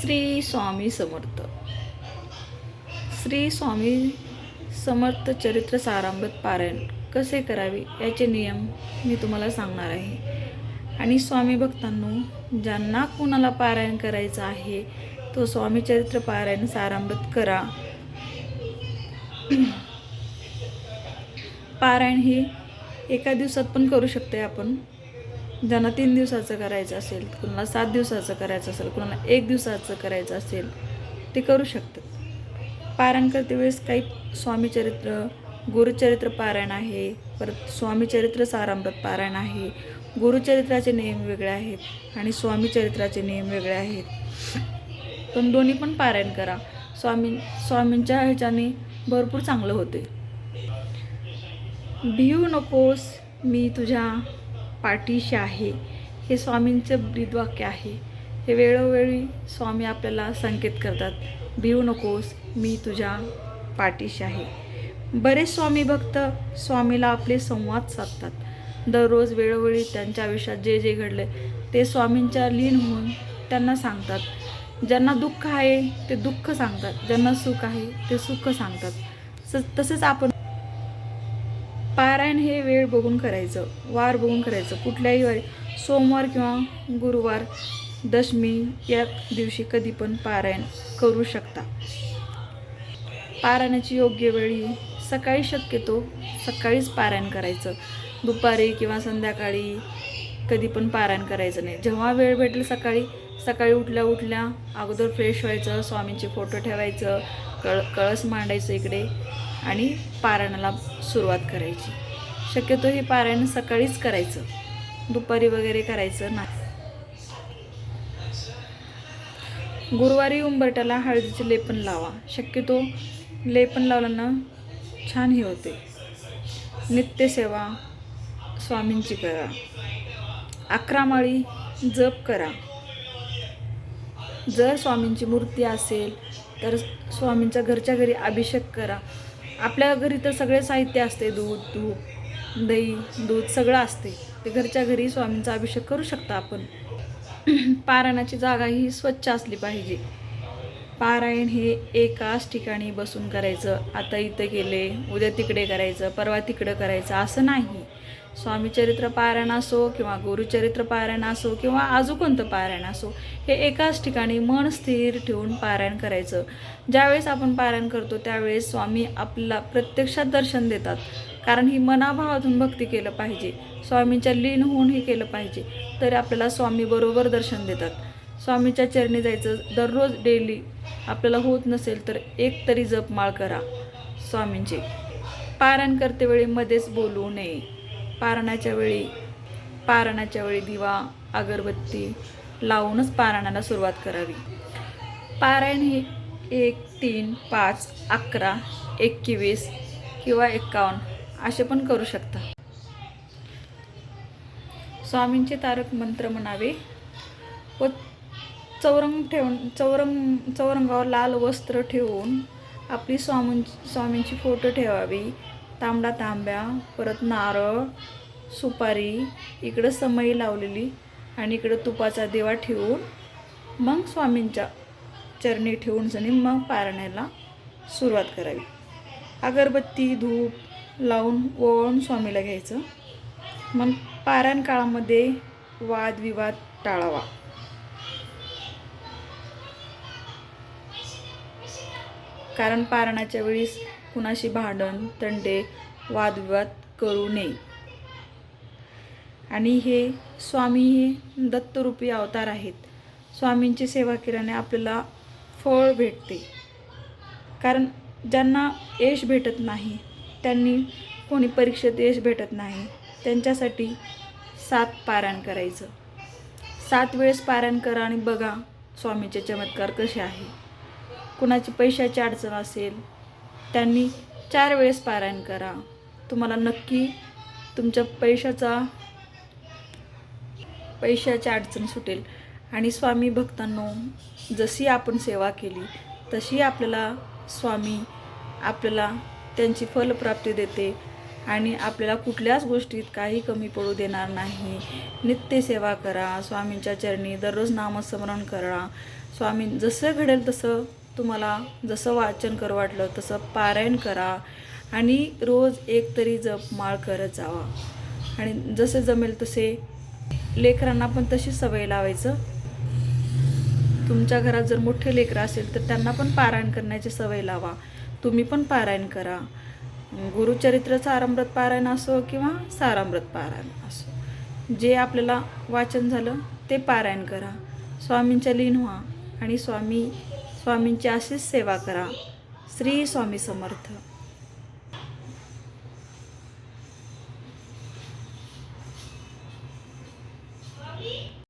श्री स्वामी समर्थ. श्री स्वामी समर्थ चरित्र सारामृत पारायण कसे करावे याचे नियम मी तुम्हाला सांगणार आहे. आणि स्वामी भक्तांनो ज्यांना कुणाला पारायण करायचं आहे तो स्वामी चरित्र पारायण सारामृत करा. पारायण हे एका दिवसात पण करू शकते आपण. ज्यांना तीन दिवसाचं करायचं असेल कुणाला सात दिवसाचं करायचं असेल कुणाला एक दिवसाचं करायचं असेल ते करू शकतात. पारायण करते वेळेस काही स्वामीचरित्र गुरुचरित्र पारायण आहे परत स्वामीचरित्र सारामृत पारायण आहे गुरुचरित्राचे नियम वेगळे आहेत आणि स्वामीचरित्राचे नियम वेगळे आहेत. पण दोन्ही पण पारायण करा. स्वामी स्वामींच्या ह्याच्याने भरपूर चांगलं होते. भिऊ नकोस मी तुझ्या पाठीशी आहे. हे स्वामींचं ब्रीदवाक्य आहे. हे वेळोवेळी स्वामी आपल्याला संकेत करतात भिवू नकोस मी तुझ्या पाठीशी आहे. बरेच स्वामी भक्त स्वामीला आपले संवाद साधतात. दररोज वेळोवेळी त्यांच्या आयुष्यात जे जे घडले ते स्वामींच्या लीन होऊन त्यांना सांगतात. ज्यांना दुःख आहे ते दुःख सांगतात. ज्यांना सुख आहे ते सुख सांगतात. स तसेच आपण पारायण हे वेळ बघून करायचं वार बघून करायचं. कुठल्याही वारी सोमवार किंवा गुरुवार दशमी या दिवशी कधी पण पारायण करू शकता. पारायणाची योग्य वेळी सकाळी शक्यतो सकाळीच पारायण करायचं. दुपारी किंवा संध्याकाळी कधी पण पारायण करायचं नाही. जेव्हा वेळ भेटेल सकाळी सकाळी उठल्या उठल्या अगोदर फ्रेश व्हायचं स्वामींचे फोटो ठेवायचं कळ कळस मांडायचं इकडे. आणि पारायणाला सुरुवात करायची. शक्यतो हे पारायण सकाळीच करायचं. दुपारी वगैरे करायचं नाही. गुरुवारी उंबरट्याला हळदीचे लेपन लावा. शक्यतो लेपन लावल्यानं छान हे होते. नित्यसेवा स्वामींची करा. अकरा माळी जप करा. जर स्वामींची मूर्ती असेल तर स्वामींच्या घरच्या घरी अभिषेक करा. आपल्या घरी तर सगळे साहित्य असते दूध तूप दही दूध सगळं असते. ते घरच्या घरी स्वामींचा अभिषेक करू शकता आपण. पारायणाची जागा ही स्वच्छ असली पाहिजे. पारायण हे एकाच ठिकाणी बसून करायचं. आता इथं गेले उद्या तिकडे करायचं परवा तिकडं करायचं असं नाही. स्वामीचरित्र पारायण असो किंवा गुरुचरित्र पारायण असो किंवा आजू कोणतं पारायण असो हे एकाच ठिकाणी मन स्थिर ठेवून पारायण करायचं. ज्यावेळेस आपण पारायण करतो त्यावेळेस स्वामी आपला प्रत्यक्षात दर्शन देतात. कारण ही मनाभावातून भक्ती केलं पाहिजे. स्वामींच्या लीन होऊन हे केलं पाहिजे. तर आपल्याला स्वामी बरोबर दर्शन देतात. स्वामीच्या चरणी जायचं दररोज डेली आपल्याला होत नसेल तर एक तरी जपमाळ करा स्वामींची. पारायण करतेवेळी मध्येच बोलू नये. पारणाच्या वेळी पारणाच्या वेळी दिवा अगरबत्ती लावूनच पारायणाला सुरुवात करावी. पारायण हे एक तीन पाच अकरा एकवीस किंवा एक्कावन्न असे पण करू शकता. स्वामींचे तारक मंत्र म्हणावे व चौरंग ठेवून चौरंग चौरंगावर लाल वस्त्र ठेवून आपली स्वामीं स्वामींची फोटो ठेवावी. तांबडा तांब्या परत नारळ सुपारी इकडं समई लावलेली आणि इकडं तुपाचा दिवा ठेवून मग स्वामींच्या चरणी ठेवून जणी मग पारण्याला सुरुवात करावी. अगरबत्ती धूप लावून ओवाळून स्वामीला घ्यायचं. मग पारायण काळामध्ये वादविवाद टाळावा. कारण पारणाच्या वेळीस कुणाशी भांडण तंडे वादविवाद करू नये. आणि हे स्वामी हे दत्तरूपी अवतार आहेत. स्वामींची सेवा केल्याने आपल्याला फळ भेटते. कारण ज्यांना यश भेटत नाही त्यांनी कोणी परीक्षेत यश भेटत नाही त्यांच्यासाठी सात पारायण करायचं. सात वेळेस पारायण करा आणि बघा स्वामीचे चमत्कार कसे आहे. कुणाची पैशाची अडचण असेल त्यांनी चार वेळेस पारायण करा. तुम्हाला नक्की तुमच्या पैशाचा पैशाची अडचण सुटेल. आणि स्वामी भक्तांनो जशी आपण सेवा केली तशी आपल्याला स्वामी आपल्याला त्यांची फलप्राप्ती देते आणि आपल्याला कुठल्याच गोष्टीत काही कमी पडू देणार नाही. नित्य सेवा करा. स्वामींच्या चरणी दररोज नामस्मरण करा. स्वामी जसं घडेल तसं तुम्हाला जसं वाचन करू वाटलं तसं पारायण करा आणि रोज एक तरी जप माळ करत जावा. आणि जसे जमेल तसे लेकरांना पण तशी सवय लावायचं. तुमच्या घरात जर मोठे लेकरं असेल तर त्यांना पण पारायण करण्याची सवय लावा. तुम्ही पण पारायण करा. गुरुचरित्र सारामृत पारायण असो किंवा सारामृत पारायण असो. जे आपल्याला वाचन झालं ते पारायण करा. स्वामींच्या लीन व्हा आणि स्वामी स्वामींची अशीच सेवा करा. श्री स्वामी समर्थ.